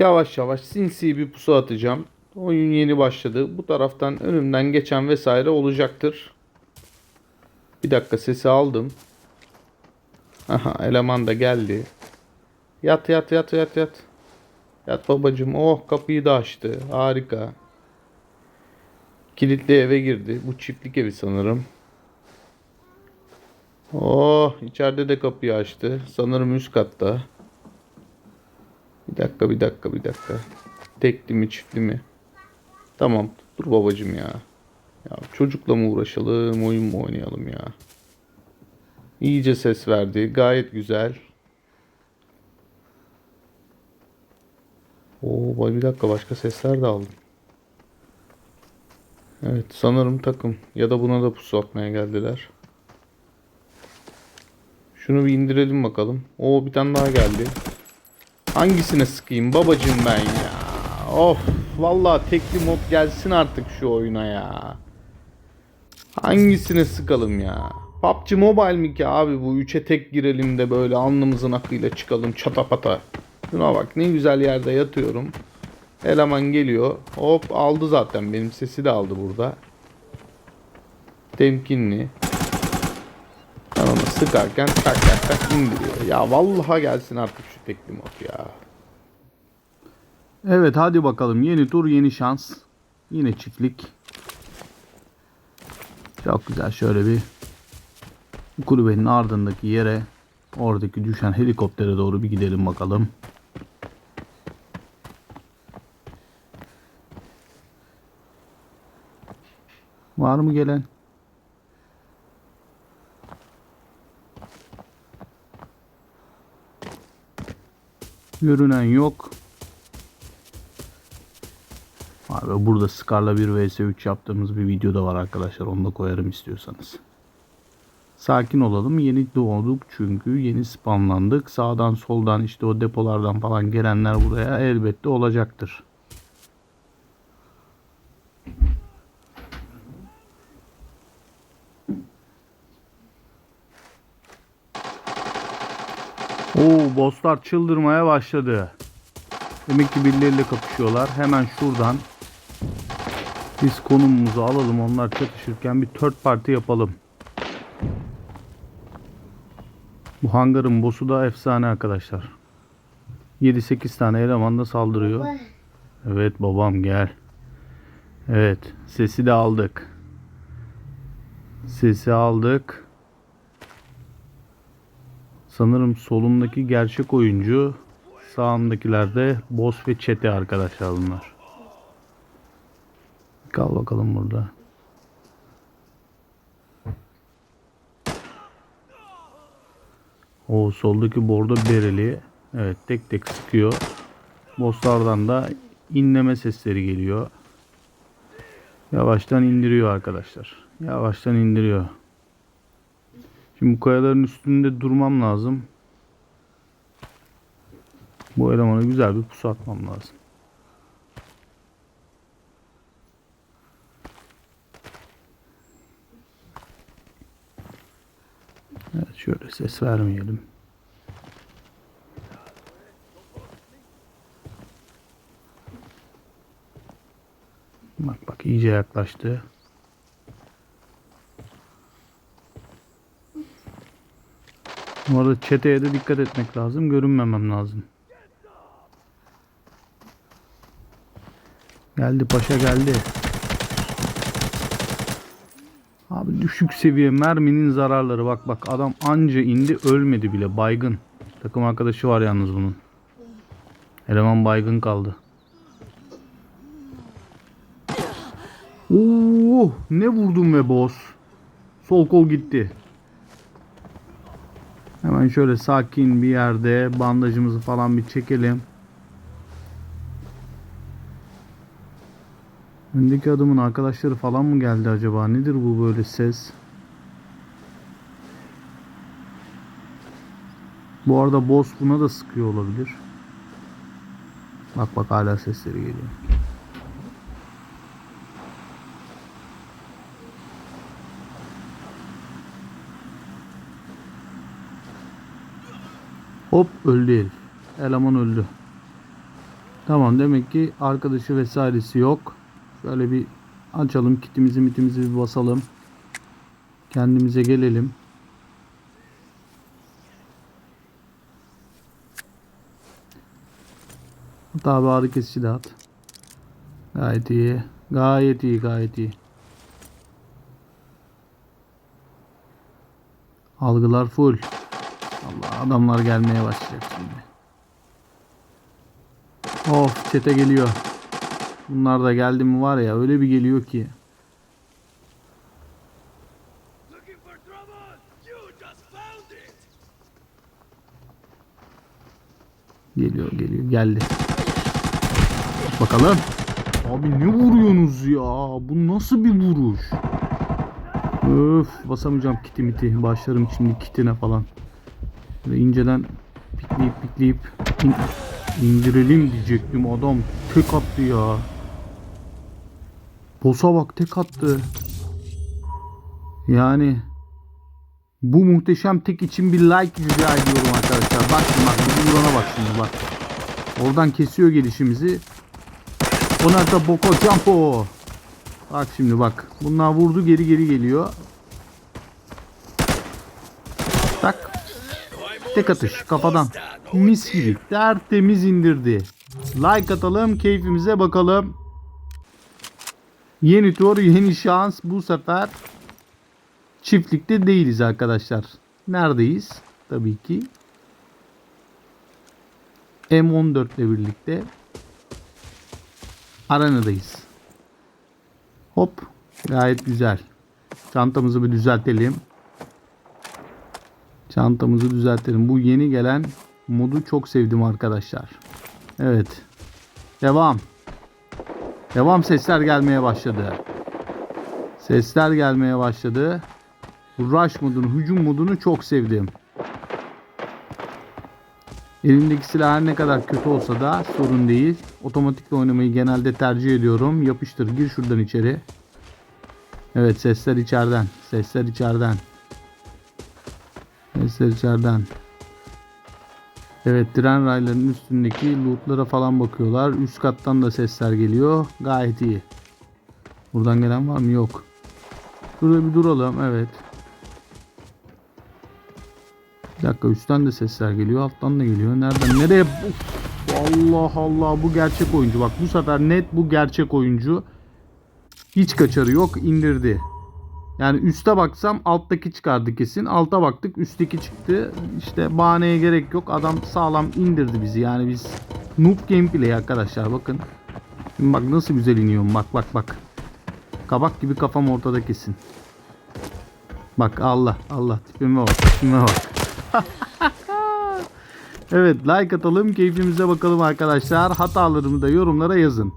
Yavaş yavaş sinsi bir pusu atacağım. Oyun yeni başladı. Bu taraftan önümden geçen vesaire olacaktır. Bir dakika sesi aldım. Aha eleman da geldi. Yat yat yat yat yat. Yat babacım. Oh kapıyı da açtı. Harika. Kilitli eve girdi. Bu çiftlik evi sanırım. Oh içeride de kapıyı açtı. Sanırım üst katta. Bir dakika bir dakika bir dakika. Tekli mi çiftli mi? Tamam dur babacım ya. Ya çocukla mı uğraşalım oyun mu oynayalım ya. İyice ses verdi. Gayet güzel. Oo bir dakika başka sesler de aldım. Evet sanırım takım ya da buna da pusu atmaya geldiler. Şunu bir indirelim bakalım. Oo bir tane daha geldi. Hangisine sıkayım babacım ben ya? Of vallahi tekli mod gelsin artık şu oyuna ya. Hangisine sıkalım ya? PUBG Mobile mi ki abi bu 3'e tek girelim de böyle alnımızın akıyla çıkalım çatapata. Şuna bak ne güzel yerde yatıyorum. Eleman geliyor. Hop aldı zaten benim sesi de aldı burada. Temkinli. Sıkarken tak tak tak indiriyor. Ya vallahi gelsin artık şu tekli mod ya. Evet hadi bakalım yeni tur yeni şans. Yine çiftlik. Çok güzel şöyle bir kulübenin ardındaki yere oradaki düşen helikoptere doğru bir gidelim bakalım. Var mı gelen? Görünen yok. Abi burada Scar'la bir vs 3 yaptığımız bir video da var arkadaşlar. Onu da koyarım istiyorsanız. Sakin olalım. Yeni doğduk çünkü. Yeni spamlandık. Sağdan soldan işte o depolardan falan gelenler buraya elbette olacaktır. Oo bosslar çıldırmaya başladı. Demek ki birileriyle kapışıyorlar. Hemen şuradan biz konumumuzu alalım. Onlar çatışırken bir third party yapalım. Bu hangarın boss'u da efsane arkadaşlar. 7-8 tane eleman da saldırıyor. Evet babam gel. Evet sesi de aldık. Sesi aldık. Sanırım solumdaki gerçek oyuncu, sağımdakiler de boss ve çete arkadaşlar bunlar. Kal bakalım burada. O soldaki bordo bereli. Evet tek tek sıkıyor. Bosslardan da inleme sesleri geliyor. Yavaştan indiriyor arkadaşlar. Yavaştan indiriyor. Şimdi bu kayaların üstünde durmam lazım. Bu elemana güzel bir pusu atmam lazım. Evet şöyle ses vermeyelim. Bak bak iyice yaklaştı. Bu arada çeteye de dikkat etmek lazım. Görünmemem lazım. Geldi paşa geldi. Abi düşük seviye merminin zararları. Bak bak adam anca indi ölmedi bile. Baygın. Takım arkadaşı var yalnız bunun. Eleman baygın kaldı. Oo, ne vurdum be boss. Sol kol gitti. Hemen şöyle sakin bir yerde bandajımızı falan bir çekelim. Öndeki adamın arkadaşları falan mı geldi acaba? Nedir bu böyle ses? Bu arada boss buna da sıkıyor olabilir. Bak bak hala sesleri geliyor. Hop öldü herif. Eleman öldü. Tamam demek ki arkadaşı vesairesi yok. Şöyle bir açalım kitimizi mitimizi bir basalım. Kendimize gelelim. Hatta bir ağrı kesici de at. Gayet iyi. Gayet iyi gayet iyi. Algılar full. Adamlar gelmeye başlayacak şimdi. Of çete geliyor. Bunlar da geldi mi var ya öyle bir geliyor ki. Geliyor geliyor geldi. Bakalım. Abi ne vuruyorsunuz ya? Bu nasıl bir vuruş? Öf basamayacağım kiti miti. Başlarım şimdi kitine falan. Böyle inceden pikleyip pikleyip in- indirelim diyecektim. Adam tek attı ya. Boss'a bak tek attı. Yani bu muhteşem tek için bir like rica ediyorum arkadaşlar. Bak şimdi bak vurana bak şimdi bak. Oradan kesiyor gelişimizi. Ona da boko jumpo. Bak şimdi bak. Bunlar vurdu geri geri geliyor. Tek atış kafadan. Mis gibi. Tertemiz indirdi. Like atalım keyfimize bakalım. Yeni tur yeni şans bu sefer çiftlikte değiliz arkadaşlar. Neredeyiz? Tabii ki M14 ile birlikte arenadayız. Hop gayet güzel. Çantamızı bir düzeltelim. Çantamızı düzeltelim. Bu yeni gelen modu çok sevdim arkadaşlar. Evet. Devam. Devam sesler gelmeye başladı. Sesler gelmeye başladı. Rush modunu, hücum modunu çok sevdim. Elimdeki silah her ne kadar kötü olsa da sorun değil. Otomatikle oynamayı genelde tercih ediyorum. Yapıştır, gir şuradan içeri. Evet, sesler içeriden. Sesler içeriden. Sesler içeriden. Evet, tren raylarının üstündeki lootlara falan bakıyorlar. Üst kattan da sesler geliyor. Gayet iyi. Buradan gelen var mı? Yok. Şurada bir duralım. Evet. Bir dakika üstten de sesler geliyor. Alttan da geliyor. Nereden? Nereye? Uf, Allah Allah bu gerçek oyuncu. Bak bu sefer net bu gerçek oyuncu. Hiç kaçarı yok. indirdi. Yani üste baksam alttaki çıkardı kesin. Alta baktık üstteki çıktı. İşte bahaneye gerek yok. Adam sağlam indirdi bizi. Yani biz noob gameplay arkadaşlar bakın. Şimdi bak nasıl güzel iniyorum. Bak bak bak. Kabak gibi kafam ortada kesin. Bak Allah Allah tipime bak tipime bak. Evet like atalım keyfimize bakalım arkadaşlar. Hatalarımı da yorumlara yazın.